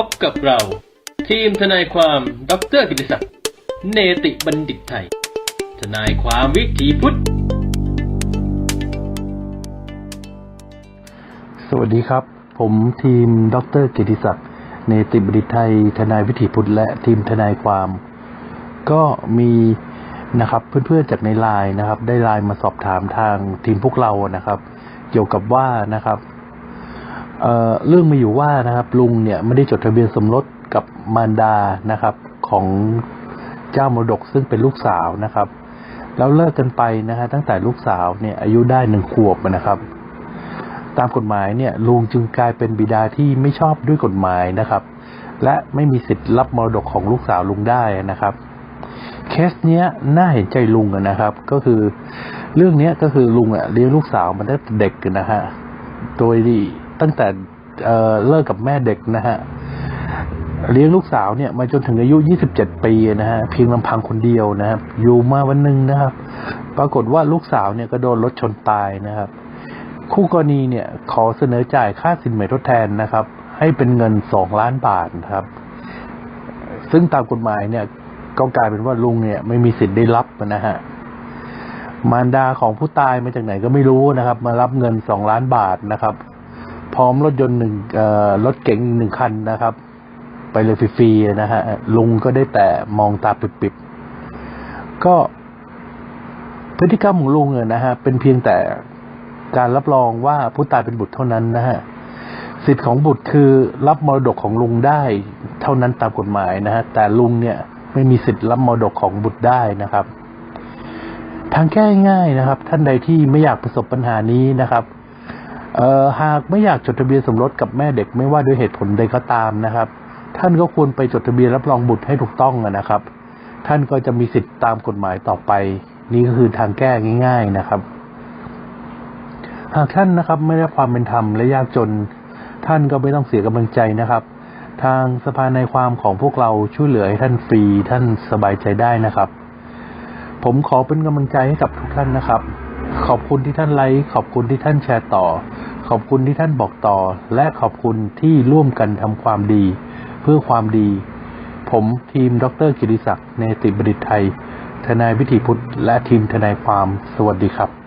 พบกับเรา ทีมทนายความดรกิติศักดิ์เนติบัณฑิตไทย ทนายความวิถีพุทธ สวัสดีครับ ผมทีมดรกียรติศักดิ์เนติบดิตไทย ทนายวิถีพุทธและทีมทนายความ ก็มีนะครับเพื่อนๆจากในไลน์นะครับ ได้ไลน์มาสอบถามทางทีมพวกเรานะครับ เกี่ยวกับว่านะครับ เเรื่องมีอยู่ว่านะครับลุงเนี่ยไม่ได้จดทะเบียนสมรสกับมารดานะครับของเจ้ามรดกซึ่งเป็นลูกสาวนะครับ แล้วเลิกกันไปนะฮะตั้งแต่ลูกสาวเนี่ยอายุได้หนึ่งขวบนะครับ ตามกฎหมายเนี่ยลุงจึงกลายเป็นบิดาที่ไม่ชอบด้วยกฎหมายนะครับ และไม่มีสิทธิ์รับมรดกของลูกสาวลุงได้นะครับเคสเนี้ยน่าเห็นใจลุงนะครับ ก็คือเรื่องเนี้ยก็คือลุงอะเลี้ยงลูกสาวมาตั้งแต่เด็กนะฮะโดยที่ ตั้งแต่เเลิกกับแม่เด็กนะฮะเลี้ยงลูกสาวเนี่ยมาจนถึงอายุ 27 ปีนะฮะเพียงลำพังคนเดียวนะครับ อยู่มาวันหนึ่งนะครับ ปรากฏว่าลูกสาวเนี่ยก็โดนรถชนตายนะครับ คู่กรณีเนี่ยขอเสนอจ่ายค่าสินไหมทดแทนนะครับ ให้เป็นเงินสองล้านบาทครับ ซึ่งตามกฎหมายเนี่ยก็กลายเป็นว่าลุงเนี่ยไม่มีสิทธิ์ได้รับนะฮะมารดาของผู้ตายมาจากไหนก็ไม่รู้นะครับ มารับเงินสองล้านบาทนะครับ พร้อมรถยนต์หนึ่งรถเก๋งหนึ่งคันนะครับ ไปเลยฟรีๆนะฮะลุงก็ได้แต่มองตาปิบๆ ก็พฤติกรรมของลุงเนี่ยนะฮะเป็นเพียงแต่การรับรองว่าผู้ตายเป็นบุตรเท่านั้นนะฮะสิทธิ์ของบุตรคือรับมรดกของลุงได้เท่านั้นตามกฎหมายนะฮะแต่ลุงเนี่ยไม่มีสิทธิ์รับมรดกของบุตรได้นะครับ ทางแก้ง่ายนะครับ ท่านใดที่ไม่อยากประสบปัญหานี้นะครับ หากไม่อยากจดทะเบียนสมรสกับแม่เด็กไม่ว่าด้วยเหตุผลใดก็ตามนะครับ ท่านก็ควรไปจดทะเบียนรับรองบุตรให้ถูกต้องนะครับ ท่านก็จะมีสิทธิ์ตามกฎหมายต่อไป นี่ก็คือทางแก้ง่าย ๆนะครับ หากท่านนะครับไม่ได้ความเป็นธรรมและยากจน ท่านก็ไม่ต้องเสียกำลังใจนะครับ ทางสภาในความของพวกเราช่วยเหลือให้ท่านฟรีท่านสบายใจได้นะครับ ผมขอเป็นกำลังใจให้กับทุกท่านนะครับ ขอบคุณที่ท่านไลค์ขอบคุณที่ท่านแชร์ต่อ ขอบคุณที่ท่านบอกต่อ และขอบคุณที่ร่วมกันทำความดี เพื่อความดี ผมทีมดรกิติศักดิ์เนติบดิตไทย ทนายวิถีพุทธ และทีมทนายความสวัสดีครับ